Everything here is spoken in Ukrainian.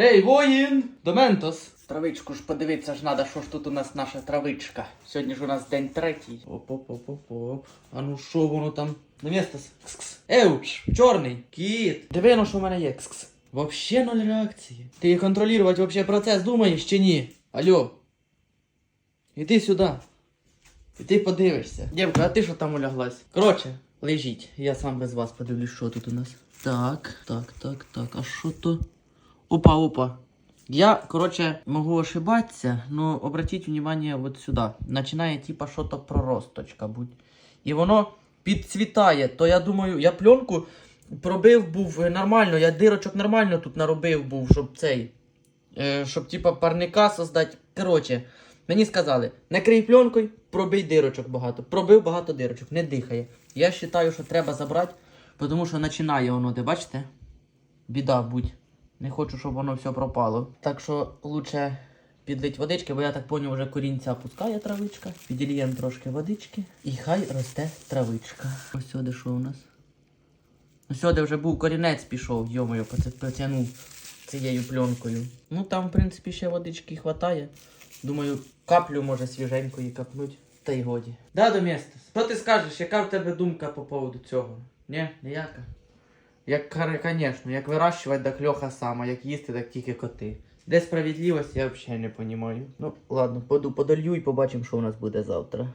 Ей, воїн! Доментос! Травичку ж подивитися ж надо, що ж тут у нас наша травичка. Сьогодні ж у нас день третій. Оп-оп-оп-оп. А ну що воно там? Доместос. Кс-кс. Еуч, чорний. Кіт. Диви, ну що в мене є. Кс-кс. Вообще ноль реакції. Ти контролювати вообще процес думаєш чи ні? Алло. Іди сюди. І ти подивишся. Дівка, а ти що там уляглась? Коротше, лежіть. Я сам без вас подивлюсь, що тут у нас. Так, так, так, так. А що то? Опа, опа. Я, короче, могу ошибаться, но обратите внимание вот сюда. Начинає типа що-то проросточка будь. І воно підцвітає. То я думаю, я пленку пробив був е, нормально, я дирочок нормально тут наробив був, щоб цей. Е, щоб типа парника создати. Короче, мені сказали, накрий пленкою, пробий дирочок багато. Пробив багато дирочок, не дихає. Я вважаю, що треба забрати, тому що починає воно, де бачите? Біда будь. Не хочу, щоб воно все пропало. Так що лучше підлить водички, бо я так поняв, вже корінця пускає травичка. Підільємо трошки водички. І хай росте травичка. Ось сюди що у нас? Ось сюди вже був корінець пішов, йомою, потягнув цією пленкою. Ну там, в принципі, ще водички хватає. Думаю, каплю може свіженької капнуть. Та й годі. Да, Доместос, що ти скажеш, яка в тебе думка по поводу цього? Ні, ніяка. Як, звісно, як вирощувати, так льоха сама, як їсти, так тільки коти. Де справедливість, я взагалі не розумію. Ну, ладно, поду подолью і побачимо, що у нас буде завтра.